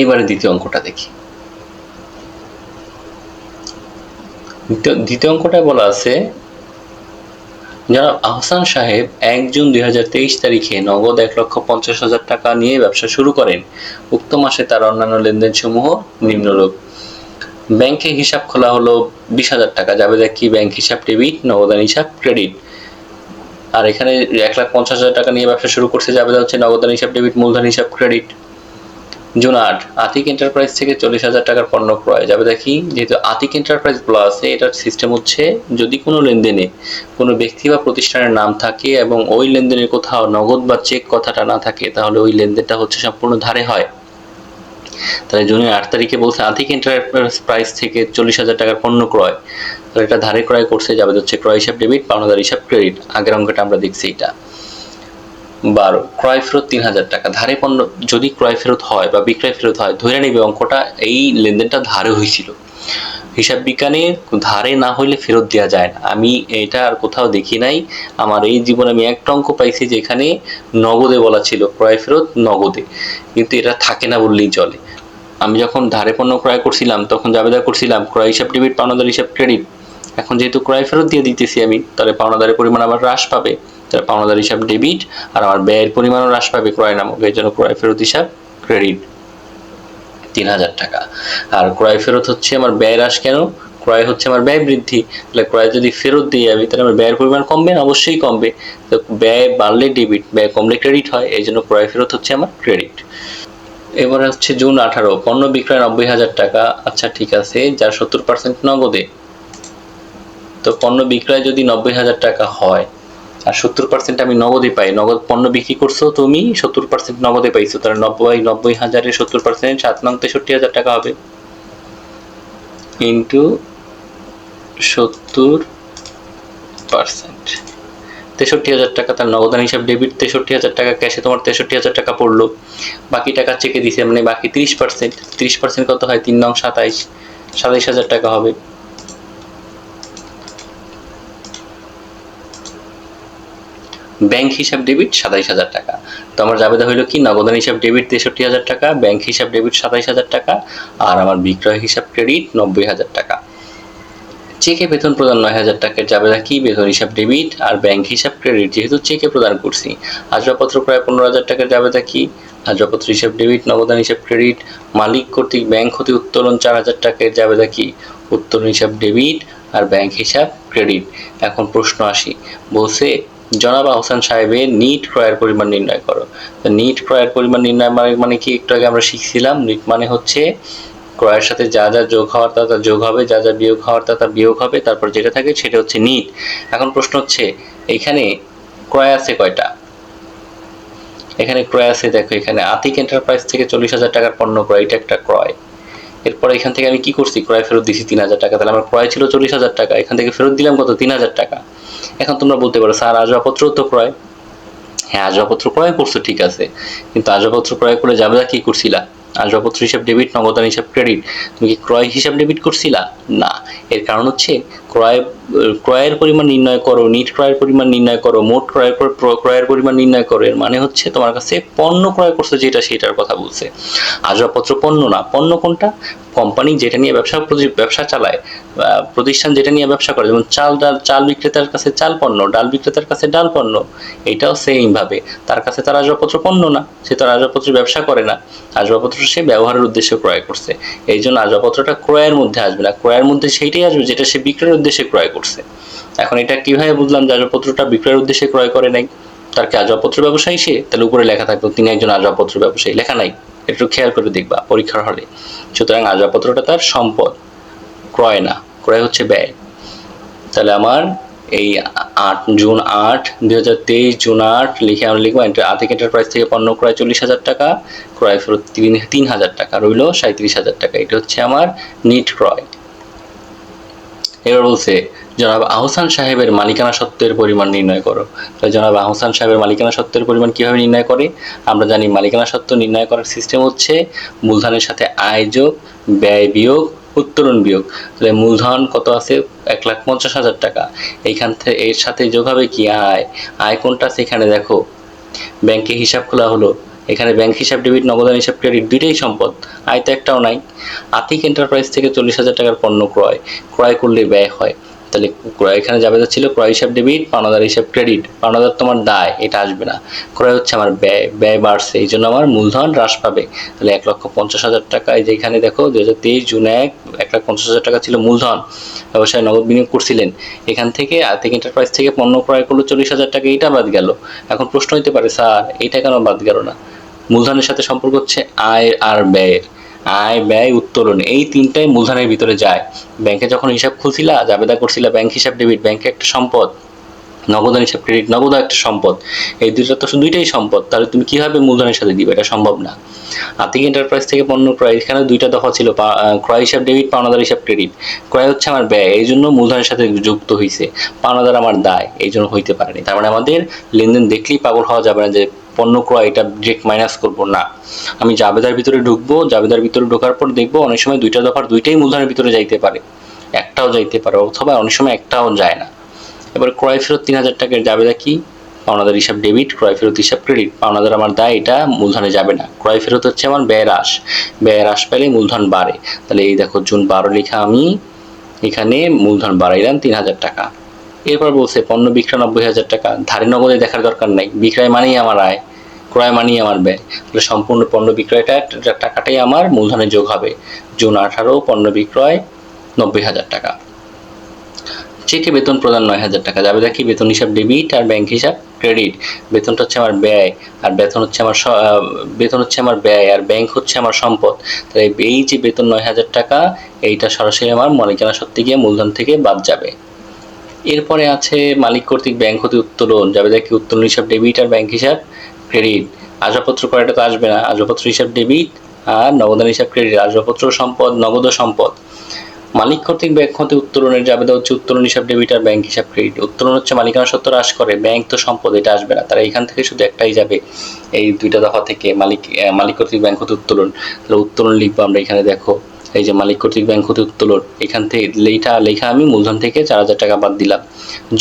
এইবারে দ্বিতীয় অঙ্কটা দেখি। দ্বিতীয় অঙ্কটায় বলা আছে, জনাব আহসান সাহেব এক জুন দুই হাজার তেইশ তারিখে নগদ এক লক্ষ পঞ্চাশ হাজার টাকা নিয়ে ব্যবসা শুরু করেন। উক্ত মাসে তার অন্যান্য লেনদেন সমূহ নিম্নরূপ। ব্যাংকে হিসাব খোলা হলো বিশ হাজার টাকা, যাবে কি ব্যাংক হিসাব, ডেবিট, নগদান হিসাব, ক্রেডিট। আর এখানে এক লাখ পঞ্চাশ হাজার টাকা নিয়ে ব্যবসা শুরু করছে, যাবে হচ্ছে নগদান হিসাব, ডেবিট, মূলধন হিসাব, ক্রেডিট। জুন আট, আতিক এন্টারপ্রাইজ থেকে চল্লিশ হাজার টাকার পণ্য ক্রয় যাবে। দেখি, যেহেতু আতিক এন্টারপ্রাইজ বলা এটার সিস্টেম হচ্ছে, যদি কোনো লেনদেনে কোনো ব্যক্তি বা প্রতিষ্ঠানের নাম থাকে এবং ওই লেনদেনের কোথাও নগদ বা চেক কথাটা না থাকে, তাহলে ওই লেনদেনটা হচ্ছে সম্পূর্ণ ধারে হয়। তাহলে জুনের আট তারিখে বলছে আতিক এন্টারপ্রাইজ থেকে চল্লিশ হাজার টাকার পণ্য ক্রয়। তাহলে এটা ধারে ক্রয় করছে, যাবে হচ্ছে ক্রয় হিসাব ডেবিট পাওনাদার হিসাব ক্রেডিট আগের অঙ্কটা আমরা দেখছি এটা। বারো ক্রয় ফেরত তিন হাজার টাকা। ধারে পণ্য যদি ক্রয় ফেরত হয় বা বিক্রয় ফেরত হয়, ধরে নেবে অঙ্কটা এই লেনদেনটা ধারে হয়েছিল। হিসাব বিজ্ঞানে ধারে না হইলে ফেরত দেওয়া যায় না। আমি এটা আর কোথাও দেখি নাই। আমার এই জীবনে আমি একটা অঙ্ক পাইছি যেখানে নগদে বলা ছিল, ক্রয় ফেরত নগদে। কিন্তু এটা থাকে না বললেই চলে। আমি যখন ধারে পণ্য ক্রয় করছিলাম, তখন জাবেদা করছিলাম, ক্রয় হিসাব ডেবিট পাওনাদার হিসাব ক্রেডিট এখন যেহেতু ক্রয় ফেরত দিয়ে দিতেছি আমি, তাহলে পাওনাদারের পরিমাণ আবার হ্রাস পাবে। তাহলে পাওনাদার হিসাব ডেবিট আর আমার ব্যয়ের পরিমাণও হ্রাস পাবে ক্রয় নামক এই জন্য ক্রয় ফেরত হিসাব, ক্রেডিট তিন হাজার টাকা। আর ক্রয় ফেরত হচ্ছে আমার ব্যয় হ্রাস কেন? ক্রয় হচ্ছে আমার ব্যয় বৃদ্ধি। তাহলে ক্রয় যদি ফেরত দিয়ে যাবে তাহলে আমার ব্যয়ের পরিমাণ কমবে না? অবশ্যই কমবে। তো ব্যয় বাড়লে ডেবিট, ব্যয় কমলে ক্রেডিট হয়, এই জন্য ক্রয় ফেরত হচ্ছে আমার ক্রেডিট। এবারে হচ্ছে জুন আঠারো, পণ্য বিক্রয় নব্বই হাজার টাকা। আচ্ছা ঠিক আছে, যার সত্তর পার্সেন্ট নগদে। তো পণ্য বিক্রয় যদি নব্বই হাজার টাকা হয় আর সত্তর পার্সেন্ট আমি নগদে পাই। নগদ পণ্য বিক্রি করছ তুমি, সত্তর পার্সেন্ট নগদে পাইছো। তাহলে নব্বই নব্বই হাজারের সত্তর পার্সেন্ট সাত নং তেষট্টি হাজার টাকা হবে। ইন্টু সত্তর পার্সেন্ট তেষট্টি হাজার টাকা তার নগদান হিসাব ডেবিট তেষট্টি হাজার টাকা ক্যাশে তোমার তেষট্টি হাজার টাকা পড়ল। বাকি টাকা চেকে দিছে মানে বাকি তিরিশ পার্সেন্ট তিরিশ পার্সেন্ট কত হয়? তিন নং সাতাইশ সাতাইশ হাজার টাকা হবে। ব্যাংক হিসাব ডেবিট সাতাইশ হাজার টাকা। তো আমার জাবেদা হইল কি, নগদান হিসাব ডেবিট তেষট্টি হাজার টাকা, ব্যাংক হিসাব ডেবিট সাতাইশ হাজার টাকা, আর আমার বিক্রয় হিসাব ক্রেডিট নব্বই হাজার টাকা। চেকে বেতন প্রদান নয় হাজার টাকার জাবেদা কি, বেতন হিসাব ডেবিট আর ব্যাংক হিসাব ক্রেডিট যেহেতু চেকে প্রদান করছি। আসবাবপত্র প্রায় পনেরো হাজার টাকার জাবেদা কি, আসবাবপত্র হিসাব ডেবিট, নগদান হিসাব ক্রেডিট, মালিক কর্তৃক ব্যাংক হতে উত্তোলন চার হাজার টাকার জাবেদা কি, উত্তোলন হিসাব ডেবিট আর ব্যাংক হিসাব ক্রেডিট। এখন প্রশ্ন আসি, বলছে জনাব আহসান সাহেবের নিট ক্রয়ের পরিমাণ নির্ণয় করো। নিট ক্রয়ের পরিমাণ নির্ণয় মানে মানে কি? একটু আগে আমরা শিখছিলাম, নিট মানে হচ্ছে ক্রয়ের সাথে যা যা যোগ হওয়ার তা তা যোগ হবে, যা যা বিয়োগ হওয়ার তা তা বিয়োগ হবে, তারপর যেটা থাকে সেটা হচ্ছে নিট। এখন প্রশ্ন হচ্ছে, এখানে ক্রয় আছে কয়টা? এখানে ক্রয় আছে, দেখো, এখানে আতিক এন্টারপ্রাইজ থেকে চল্লিশ হাজার টাকার পণ্য ক্রয়, এটা একটা ক্রয়। এরপর এখান থেকে আমি কি করছি? ক্রয় ফেরত দিছি তিন হাজার টাকা। তাহলে আমার ক্রয় ছিল চল্লিশ হাজার টাকা। এখান থেকে ফেরত দিলাম কত? তিন হাজার টাকা। এখন তোমরা বলতে পারো, স্যার, আসবাবপত্র তো ক্রয়। হ্যাঁ আসবাবপত্র ক্রয় করছ, ঠিক আছে। কিন্তু আসবাবপত্র ক্রয় করে যাবে কি করছিলা? আসবাবপত্র হিসাব ডেবিট নগদান হিসাব ক্রেডিট তুমি কি ক্রয় হিসাব ডেবিট করছিলা? না। এর কারণ হচ্ছে ক্রয়, ক্রয়ের পরিমাণ নির্ণয় করো, নিট ক্রয়ের পরিমাণ নির্ণয় করো, মোট ক্রয়ের ক্রয়ের পরিমাণ নির্ণয় করো, এর মানে হচ্ছে তোমার কাছে পণ্য ক্রয় করছে যেটা সেটার কথা বলছে। আসবাবপত্র পণ্য না, পণ্য কোনটা? কোম্পানি যেটা নিয়ে ব্যবসা ব্যবসা চালায় প্রতিষ্ঠান যেটা নিয়ে ব্যবসা করে, যেমন চাল, ডাল, চাল বিক্রেতার কাছে চাল পণ্য, ডাল বিক্রেতার কাছে ডাল পণ্য, এটাও সেম ভাবে। তার কাছে তার আসবাবপত্র পণ্য না, সে তার আসবাবপত্র ব্যবসা করে না, আসবাবপত্র সে ব্যবহারের উদ্দেশ্যে ক্রয় করছে। এই জন্য আসবাবপত্রটা ক্রয়ের মধ্যে আসবে না, ক্রয়ের মধ্যে সেইটাই আসবে যেটা সে বিক্রয়ের উদ্দেশ্যে ক্রয় করছে। এখন এটা কীভাবে বুঝলাম যে আসবাবপত্রটা বিক্রয়ের উদ্দেশ্যে ক্রয় করে নাই? তার কি আসবাবপত্র ব্যবসায়ী সে? তাহলে উপরে লেখা থাকতো, তিনি একজন আসবাবপত্র ব্যবসায়ী। লেখা নাই। একটু খেয়াল করে দেখবা, পরীক্ষার হলে। সুতরাং আসবাবপত্রটা তার সম্পদ। ক্রয় না, ক্রয় হচ্ছে ব্যয়। তাহলে আমার এই আট জুন আট, দুই হাজার তেইশ জুন আট লিখে আমরা লিখব আতিক এন্টারপ্রাইজ থেকে পণ্য ক্রয় চল্লিশ হাজার টাকা, ক্রয় ফেরত তিন তিন হাজার টাকা, রইল সাঁত্রিশ হাজার টাকা। এটা হচ্ছে আমার নিট ক্রয়। এবার বলছে, জনাব আহসান সাহেবের মালিকানা সত্ত্বের পরিমাণ নির্ণয় করো। তাহলে জনাব আহসান সাহেবের মালিকানা সত্ত্বের পরিমাণ কীভাবে নির্ণয় করে? আমরা জানি মালিকানা সত্ত্ব নির্ণয় করার সিস্টেম হচ্ছে মূলধনের সাথে আয় যোগ, ব্যয় বিয়োগ উত্তরণ বিয়োগ। তাহলে মূলধন কত আছে? এক লাখ পঞ্চাশ হাজার টাকা। এইখান থেকে এর সাথে যোগ হবে কি? আয়। আয় কোনটা সেখানে দেখো। ব্যাংকে হিসাব খোলা হলো। এখানে ব্যাংক হিসাব ডেবিট নগদান হিসাব ক্রেডিট দুইটাই সম্পদ। আয় তো একটাও নাই। আতিক এন্টারপ্রাইজ থেকে চল্লিশ হাজার টাকার পণ্য ক্রয়। ক্রয় করলে ব্যয় হয়। তাহলে ক্রয় এখানে যাবে ছিল ক্রয় হিসাব ডেবিট পাওনাদার হিসাব ক্রেডিট পাওনাদার তোমার দায়, এটা আসবে না। ক্রয় হচ্ছে আমার ব্যয় ব্যয় বাড়ছে, এই জন্য আমার মূলধন হ্রাস পাবে। তাহলে এক লক্ষ পঞ্চাশ হাজার টাকা, এই যে এখানে দেখো দু হাজার তেইশ জুন এক এক লাখ পঞ্চাশ হাজার টাকা ছিল মূলধন। ব্যবসায় নগদ বিনিয়োগ করছিলেন। এখান থেকে আর্থিক এন্টারপ্রাইজ থেকে পণ্য ক্রয় করল চল্লিশ হাজার টাকা এটা বাদ গেল। এখন প্রশ্ন হতে পারে, স্যার এটা কেন বাদ গেল না? মূলধনের সাথে সম্পর্ক হচ্ছে আয় আর ব্যয়ের। আয়, ব্যয়, উত্তোলন, এই তিনটাই মূলধনের ভিতরে যায়। ব্যাংকে যখন হিসাব খুলছিলা, জাবেদা করছিলা, ব্যাংক হিসাব ডেবিট, ব্যাংকে একটা সম্পদ, নগদান হিসাব ক্রেডিট, নগদ একটা সম্পদ, এই দুইটা তো শুধু দুইটাই সম্পদ, তাহলে তুমি কীভাবে মূলধনের সাথে দিবে? এটা সম্ভব না। আর্থিক এন্টারপ্রাইজ থেকে পণ্য ক্রয় এখানে দুইটা দফা ছিল ক্রয় হিসাব ডেবিট, পাওনাদার হিসাব ক্রেডিট। ক্রয় হচ্ছে আমার ব্যয়, এই জন্য মূলধনের সাথে যুক্ত হয়েছে পাওনাদার আমার দায়, এই জন্য হইতে পারেনি। তার মানে আমাদের লেনদেন দেখলেই পাগল হওয়া যাবে না যে পণ্য ক্রয়, এটা ডিরেক্ট মাইনাস করব না। আমি জাবেদার ভিতরে ঢুকবো, জাবেদার ভিতরে ঢোকার পর দেখব অনেক সময় দুইটা দফার দুইটাই মূলধনের ভিতরে যাইতে পারে। একটাও যাইতে পারে, অথবা অনেক সময় একটাও যায় না। এবার ক্রয় ফেরত তিন হাজার টাকার জাবেদা কি? পাওনাদার হিসাব ডেবিট ক্রয় ফেরত হিসাব ক্রেডিট পাওনাদার আমার দায়, এটা মূলধনে যাবে না। ক্রয় ফেরত হচ্ছে আমার ব্যয় হ্রাস। ব্যয় হ্রাস পেলে মূলধন বাড়ে। তাহলে এই দেখো, জুন বারো লেখা আমি এখানে মূলধন বাড়াইলাম তিন হাজার টাকা। এরপর বলছে, পণ্য বিক্রয় নব্বই হাজার টাকা। ধারে নগদে দেখার দরকার নাই। বিক্রয় মানেই আমার আয়, ক্রয় মানেই আমার ব্যয়। তাহলে সম্পূর্ণ পণ্য বিক্রয়টা টাকাটাই আমার মূলধনে যোগ হবে। জুন আঠারো, পণ্য বিক্রয় নব্বই হাজার টাকা। চেকে বেতন প্রদান নয় হাজার টাকা। যাবে দেখি বেতন হিসাব ডেবিট আর ব্যাংক হিসাব ক্রেডিট বেতনটা হচ্ছে আমার ব্যয় আর বেতন হচ্ছে আমার বেতন হচ্ছে আমার ব্যয় আর ব্যাংক হচ্ছে আমার সম্পদ। তাই এই যে বেতন নয় হাজার টাকা, এইটা সরাসরি আমার মালিকানা সত্যি গিয়ে মূলধন থেকে বাদ যাবে। এরপরে আছে মালিক কর্তৃক ব্যাংক হতে উত্তোলন। যাবে দেখি উত্তোলন, হিসাব, ডেবিট আর ব্যাংক হিসাব, ক্রেডিট। আসবাবপত্র করাটা তো আসবে না। আসবাবপত্র, হিসাব, ডেবিট আর নগদান, হিসাব, ক্রেডিট। আসবাবপত্র, সম্পদ, নগদ সম্পদ। মালিক কর্তৃক ব্যাংক হতে উত্তোলনের জাবেদা হচ্ছে উত্তোলন, হিসাব, ডেবিট আর ব্যাংক হিসাব, ক্রেডিট। উত্তোলন হচ্ছে মালিকানা সত্ত্ব হ্রাস করে। ব্যাংক তো সম্পদ, এটা আসবে না। তারা এখান থেকে শুধু একটাই যাবে। এই দুইটা দফা থেকে মালিক মালিক কর্তৃক ব্যাংক হতে উত্তোলন। তাহলে উত্তোলন লিখব আমরা এখানে, দেখো। এই যে মালিক কর্তৃক ব্যাংক হতে উত্তোলন, এখান থেকে লেখা লেখা আমি মূলধন থেকে চার হাজার টাকা বাদ দিলাম।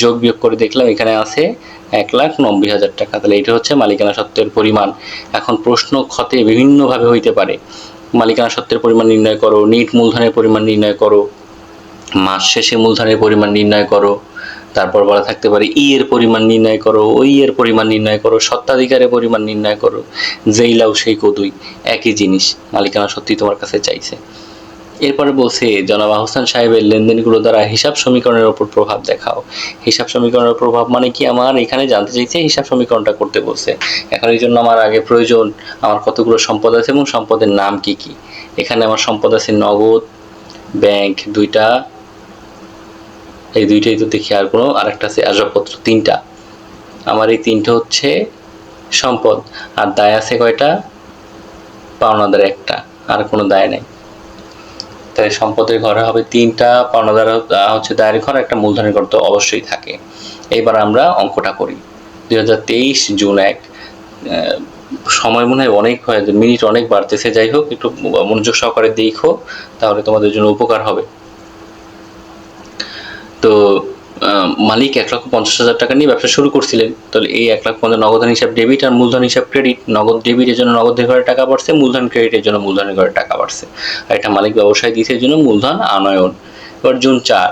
যোগ বিয়োগ করে দেখলাম এখানে আছে এক লাখ নব্বই হাজার টাকা। তাহলে এটা হচ্ছে মালিকানা সত্ত্বের পরিমাণ। এখন প্রশ্ন ক্ষতে বিভিন্নভাবে হইতে পারে। মালিকানা সত্ত্বের পরিমাণ নির্ণয় করো, নিট মূলধনের পরিমাণ নির্ণয় করো, মাস শেষে মূলধনের পরিমাণ নির্ণয় করো, তারপর বলা থাকতে পারে ই এর পরিমাণ নির্ণয় করো, ওই এর পরিমাণ নির্ণয় করো সত্ত্বাধিকারের পরিমাণ নির্ণয় করো, যেই লাও সেই কদুই, একই জিনিস মালিকানা সত্যি তোমার কাছে চাইছে। এরপরে বলছে, জনাব আহসান সাহেবের লেনদেনগুলো দ্বারা হিসাব সমীকরণের উপর প্রভাব দেখাও। হিসাব সমীকরণের প্রভাব মানে কি? আমার এখানে জানতে চাইছে, হিসাব সমীকরণটা করতে বলছে। এখন এই জন্য আমার আগে প্রয়োজন, আমার কতগুলো সম্পদ আছে এবং সম্পদের নাম কি কি? এখানে আমার সম্পদ আছে নগদ, ব্যাংক দুইটা, এই দুইটাই তো দেখি আর কোনো। আরেকটা আছে আসবাবপত্র তিনটা। আমার এই তিনটা হচ্ছে সম্পদ। আর দায় আছে কয়টা? পাওনাদার একটা, আর কোনো দায় নাই। তাই সম্পদের ঘরে হবে তিনটা, পাওনাদার হচ্ছে দায়ের ঘর, একটা মূলধনের ঘর তো অবশ্যই থাকে। এবার আমরা অঙ্কটা করি। দুই হাজার তেইশ জুন এক সময় মনে হয় অনেক হয়, মিনিট অনেক বাড়তেছে। যাই হোক, একটু মনোযোগ সহকারে দেখো, তাহলে তোমাদের জন্য উপকার হবে। তো মালিক এক লক্ষ পঞ্চাশ হাজার টাকা নিয়ে ব্যবসা শুরু করছিলেন। তাহলে এই এক লাখ পঞ্চাশ নগদান হিসাব ডেবিট আর মূলধন হিসাব ক্রেডিট নগদ ডেবিটের জন্য নগদের ঘরে টাকা বাড়ছে, মূলধন ক্রেডিটের জন্য মূলধনের ঘরে টাকা বাড়ছে। আর এটা মালিক ব্যবসায় দিয়েছে জন্য মূলধন আনয়ন। এবার জুন চার,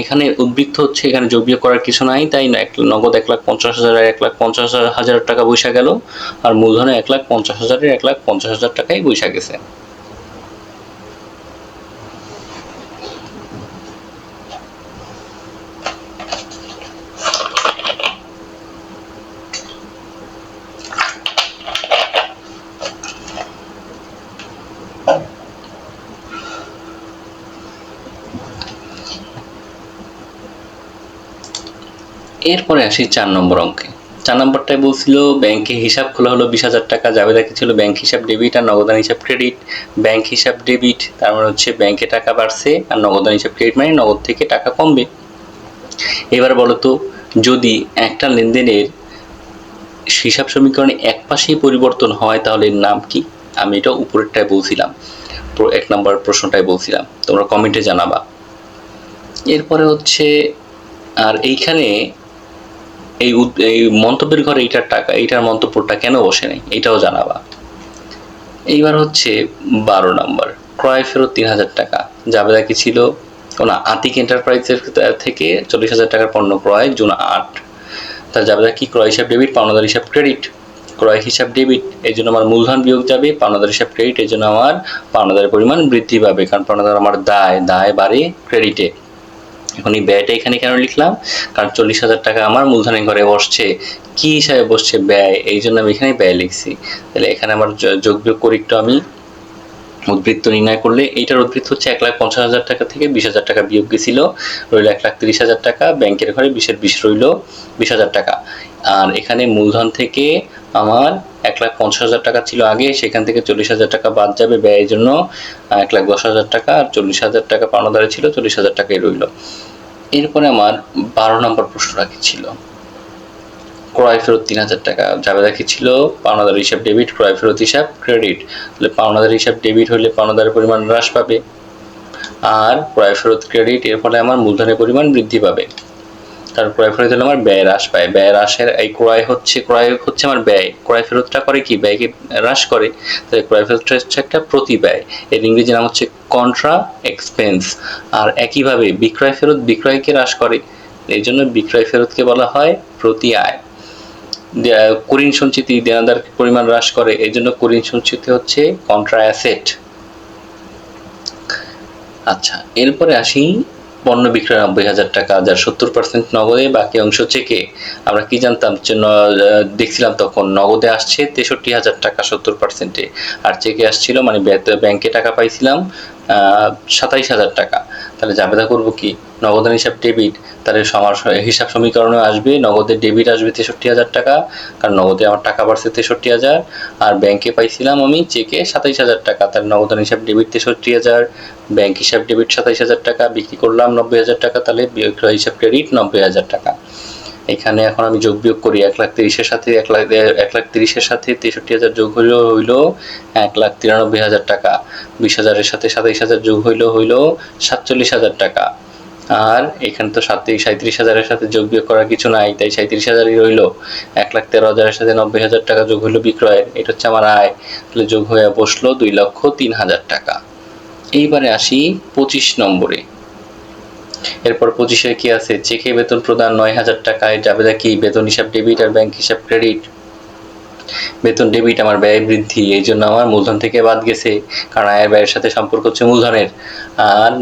এখানে উদ্বৃত্ত হচ্ছে, এখানে যোগ বিয়োগ করার কিছু নাই, তাই এক নগদ এক লাখ পঞ্চাশ হাজার, এক লাখ পঞ্চাশ হাজার টাকা বৈশা গেল, আর মূলধনে এক লাখ পঞ্চাশ হাজারের এক লাখ পঞ্চাশ হাজার টাকাই বৈশা গেছে। এরপরে আসি চার নম্বর অঙ্কে। চার নম্বরটায় বলছিল ব্যাংকে হিসাব খোলা হলো বিশ হাজার টাকা, জাবেদা কি ছিল? ব্যাংক হিসাব ডেবিট আর নগদান হিসাব ক্রেডিট ব্যাংক হিসাব ডেবিট তার মানে হচ্ছে ব্যাংকে টাকা বাড়ছে আর নগদান হিসাব ক্রেডিট মানে নগদ থেকে টাকা কমবে। এবার বলো তো, যদি একটা লেনদেনের হিসাব সমীকরণে এক পাশেই পরিবর্তন হয়, তাহলে নাম কি? আমি এটা উপরেরটায় বলছিলাম। এক নম্বর প্রশ্নটায় বলছিলাম। তোমরা কমেন্টে জানাবা। এরপরে হচ্ছে, আর এইখানে এই এই মন্তব্যের ঘরে এইটার টাকা, এইটার মন্তব্যটা কেন বসে নেই? এটাও জানাবা এইবার হচ্ছে বারো নম্বর। ক্রয় ফেরত তিন হাজার টাকা। জাবেদা কি ছিল না আতিক এন্টারপ্রাইজের থেকে চল্লিশ হাজার টাকার পণ্য ক্রয়, জুন আট। তার জাবেদা কি ক্রয় হিসাব ডেবিট, পাওনাদার হিসাব ক্রেডিট। ক্রয় হিসাব ডেবিট এই জন্য আমার মূলধন বিয়োগ যাবে, পাওনাদার হিসাব ক্রেডিট এই জন্য আমার পাওনাদারের পরিমাণ বৃদ্ধি পাবে। কারণ পাওনাদার আমার দায় দায় বাড়ে ক্রেডিটে। এখন এই ব্যয়টা এখানে কেন লিখলাম? কারণ চল্লিশ হাজার টাকা আমার মূলধনের ঘরে বসছে। কি হিসাবে বসছে ব্যয়? এই জন্য আমি এখানে ব্যয় লিখছি। তাহলে এখানে আমার যোগ বিয়োগ করি একটু আমি। উদ্বৃত্ত নির্ণয় করলে এইটার উদ্বৃত্ত হচ্ছে এক লাখ পঞ্চাশ হাজার টাকা থেকে বিশ হাজার টাকা বিয়োগ গেছিল। রইল এক লাখ তিরিশ হাজার টাকা। ব্যাংকের ঘরে বিশের বিশ রইল বিশ হাজার টাকা। আর এখানে মূলধন থেকে আমার এক লাখ পঞ্চাশ হাজার টাকা ছিল আগে, সেখান থেকে চল্লিশ হাজার টাকা বাদ যাবে ব্যয়ের জন্য এক লাখ দশ হাজার টাকা, আর চল্লিশ হাজার টাকা পাওনাদারে ছিল, চল্লিশ হাজার টাকাই রইল। এরপরে আমার বারো নম্বর প্রশ্নটা কি ছিল? ক্রয় ফেরত তিন হাজার টাকা কি ছিল? পাওনাদার হিসাব ডেবিট, ক্রয় ফেরত হিসাব, ক্রেডিট। তাহলে পাওনাদার হিসাব ডেবিট হলে পাওনাদারের পরিমাণ হ্রাস পাবে। আর ক্রয় ফেরত ক্রেডিট, এর ফলে আমার মূলধনের পরিমাণ বৃদ্ধি পাবে। কারণ ক্রয় ফেরত হলে আমার ব্যয় হ্রাস পায়। ব্যয় হ্রাসের এই ক্রয় হচ্ছে ক্রয় হচ্ছে আমার ব্যয়। ক্রয় ফেরতটা করে কি? ব্যয়কে হ্রাস করে? তাই ক্রয় ফেরতটা হচ্ছে একটা প্রতি ব্যয়। এর ইংরেজি নাম হচ্ছে কন্ট্রা এক্সপেন্স আর একইভাবে বিক্রয় ফেরত বিক্রয়কে হ্রাস করে। এই জন্য বিক্রয় ফেরতকে বলা হয় প্রতি আয়। কুরিন সঞ্চিতি দেনাদার পরিমাণ হ্রাস করে। এই জন্য কুরিন সঞ্চিতি হচ্ছে কন্ট্রা অ্যাসেট আচ্ছা এরপরে আসি পণ্য বিক্রয় নব্বই হাজার টাকা, যার সত্তর পার্সেন্ট নগদে, বাকি অংশ চেকে। আমরা কি জানতাম দেখছিলাম তখন নগদে আসছে তেষট্টি হাজার টাকা সত্তর পার্সেন্টে আর চেকে আসছিল মানে ব্যাংকে টাকা পাইছিলাম সাতাইশ হাজার টাকা। তাহলে জাবেদা করব কি? নগদান হিসাব ডেবিট তাহলে আমার হিসাব সমীকরণে আসবে, নগদের ডেবিট আসবে তেষট্টি হাজার টাকা, কারণ নগদে আমার টাকা বাড়ছে তেষট্টি হাজার। আর ব্যাংকে পাইছিলাম আমি চেকে সাতাইশ হাজার টাকা, তাহলে নগদান হিসাব ডেবিট তেষট্টি হাজার ব্যাংক হিসাব ডেবিট সাতাইশ হাজার টাকা, বিক্রি করলাম নব্বই হাজার টাকা, তাহলে বিক্রয় হিসাব ক্রেডিট নব্বই হাজার টাকা। এখানে এখন আমি যোগ বিয়োগ করি, এক লাখ তিরিশের সাথে, এক লাখ এক লাখ তিরিশের সাথে তেষট্টি হাজার যোগ হইল হইল এক লাখ তিরানব্বই হাজার টাকা। বিশ হাজারের সাথে সাতাইশ হাজার যোগ হইল হইল সাতচল্লিশ হাজার টাকা। আর এখানে তো সাতত্রিশ সাঁত্রিশ হাজারের সাথে যোগ বিয়োগ করার কিছু নাই, তাই সাঁত্রিশ হাজারই রইল। এক লাখ তেরো হাজারের সাথে নব্বই হাজার টাকা যোগ হইল বিক্রয়ের, এটা হচ্ছে আমার আয়। তাহলে যোগ হয়ে বসল দুই লক্ষ তিন হাজার টাকা। এইবারে আসি পঁচিশ নম্বরে। এরপর পঁচিশে কি আছে? চেকে বেতন প্রদান নয় হাজার টাকায় জাবেদা কি বেতন হিসাব ডেবিট আর ব্যাংক হিসাব ক্রেডিট বেতন ডেবিট আমার ব্যয় বৃদ্ধি, এই জন্য আমার মূলধন থেকে বাদ গেছে, কারণ আয়ের ব্যয়ের সাথে সম্পর্ক হচ্ছে মূলধনের। আর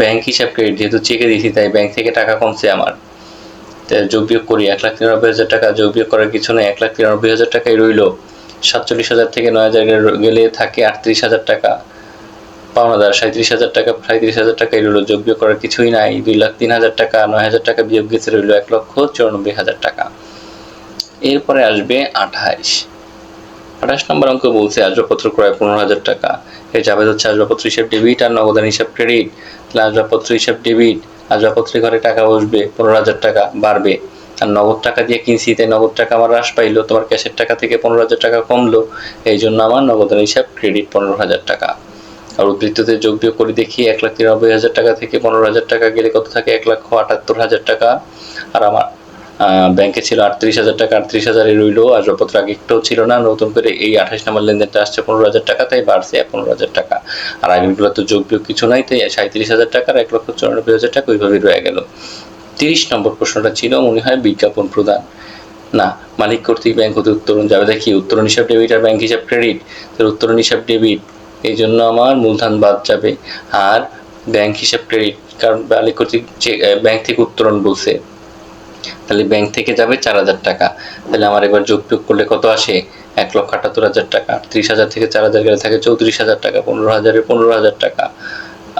ব্যাংক হিসাব ক্রেডিট যেহেতু চেকে দিয়েছি, তাই ব্যাংক থেকে টাকা কমছে আমার। যোগ বিয়োগ করি, এক লাখ তিরানব্বই হাজার টাকা, যোগ বিয়োগ করার কিছু নেই এক লাখ তিরানব্বই হাজার টাকাই রইল। সাতচল্লিশ হাজার থেকে নয় হাজার গেলে থাকে আটত্রিশ হাজার টাকা। পাওনাদার সাঁত্রিশ হাজার টাকা সাঁত্রিশ হাজার টাকাই রইল যোগ করার কিছুই নাই। দুই লাখ তিন হাজার টাকা, নয় হাজার টাকা বিয়োগ গেছে রইল এক লক্ষ চুরানব্বই হাজার টাকা। এরপরে আসবে আঠাইশ আঠাশ নম্বর অঙ্ক বলছে, আসবাবপত্র ক্রয় পনেরো হাজার টাকা। এর যাবে হচ্ছে আসবাবপত্র, হিসাব ডেবিট আর নগদান হিসাব ক্রেডিট। তাহলে আসবাবপত্র, হিসাব ডেবিট আসবাবপত্রের ঘরে টাকা বসবে, পনেরো হাজার টাকা বাড়বে। আর নগদ টাকা দিয়ে কিনছি, তাই নগদ টাকা আমার হ্রাস পাইলো, তোমার ক্যাশের টাকা থেকে পনেরো হাজার টাকা কমলো। এই জন্য আমার নগদান হিসাব ক্রেডিট পনেরো হাজার টাকা। আর উদ্বৃত্ততে যোগ বিয়োগ করে দেখি এক লাখ তিরানব্বই হাজার টাকা থেকে পনেরো হাজার টাকা, গেলে কত থাকে? এক লক্ষ আটাত্তর হাজার টাকা। আর আমার ব্যাংকে ছিল আটত্রিশ হাজার টাকা, আটত্রিশ হাজারই রইল। আসবাবপত্র আগে একটাও ছিল না। নতুন করে এই আঠাশ নম্বর লেনদেনটা আসছে পনেরো হাজার টাকা, তাই বাড়ছে পনেরো হাজার টাকা। আর আগেরগুলো তো যোগ বিয়োগ কিছু নাই, তাই সাঁত্রিশ হাজার টাকা আর এক লক্ষ চুরানব্বই হাজার টাকা ওইভাবেই রয়ে গেল। তিরিশ নম্বর প্রশ্নটা ছিল, মনে হয় বিজ্ঞাপন প্রদান। না, মালিক কর্তৃক ব্যাংক হতে উত্তরণ যাবে। দেখি উত্তরণ হিসাব ডেবিট আর ব্যাংক হিসাব ক্রেডিট তাহলে উত্তরণ হিসাব ডেবিট এই জন্য আমার মূলধন বাদ যাবে। আর ব্যাংক হিসাব ক্রেডিট কারণ মালিক কর্তৃক ব্যাংক থেকে উত্তরণ বলছে, তাহলে ব্যাংক থেকে যাবে চার হাজার টাকা। তাহলে আমার এবার যোগ বিয়োগ করলে কত আসে? এক লক্ষ আটাত্তর হাজার টাকা। ত্রিশ হাজার থেকে চার হাজার গেলে থাকে চৌত্রিশ হাজার টাকা, পনেরো হাজারে পনেরো হাজার টাকা।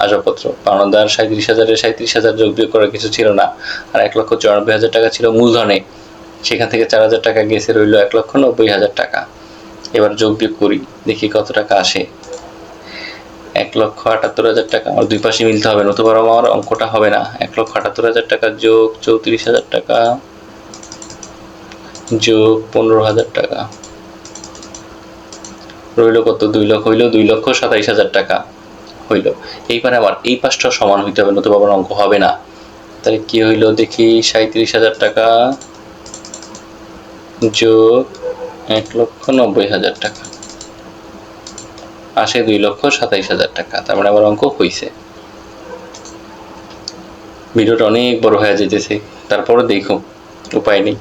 আসবাবপত্র, পাওনাদার সাঁত্রিশ হাজারে সাঁত্রিশ হাজার যোগ বিয়োগ করার কিছু ছিল না। আর এক লক্ষ চুরানব্বই হাজার টাকা ছিল মূলধনে। সেখান থেকে চার হাজার টাকা গেছে রইল এক লক্ষ নব্বই হাজার টাকা। এবার যোগ বিয়োগ করি, দেখি কত টাকা আসে। এক লক্ষ আটাত্তর হাজার টাকা। আমার দুই পাশে মিলতে হবে, নতুবা আমার অঙ্কটা হবে না। এক লক্ষ আটাত্তর হাজার টাকা যোগ চৌত্রিশ হাজার টাকা, যোগ পনেরো হাজার টাকা। রইল কত? দুই লক্ষ হইল দুই লক্ষ সাতাইশ হাজার টাকা হইল। এইবারে আমার এই পাশটা সমান হইতে হবে, নতুবা আমার অঙ্ক হবে না। তাহলে কি হইল? দেখি সাঁত্রিশ হাজার টাকা যোগ এক লক্ষ নব্বই হাজার টাকা। আসে দুই লক্ষ সাতাইশ হাজার টাকা। তার মানে আমার অঙ্ক হয়েছে ভিডিওটা অনেক বড় হয়ে যেতেছে তারপরে দেখো উপায় নেই।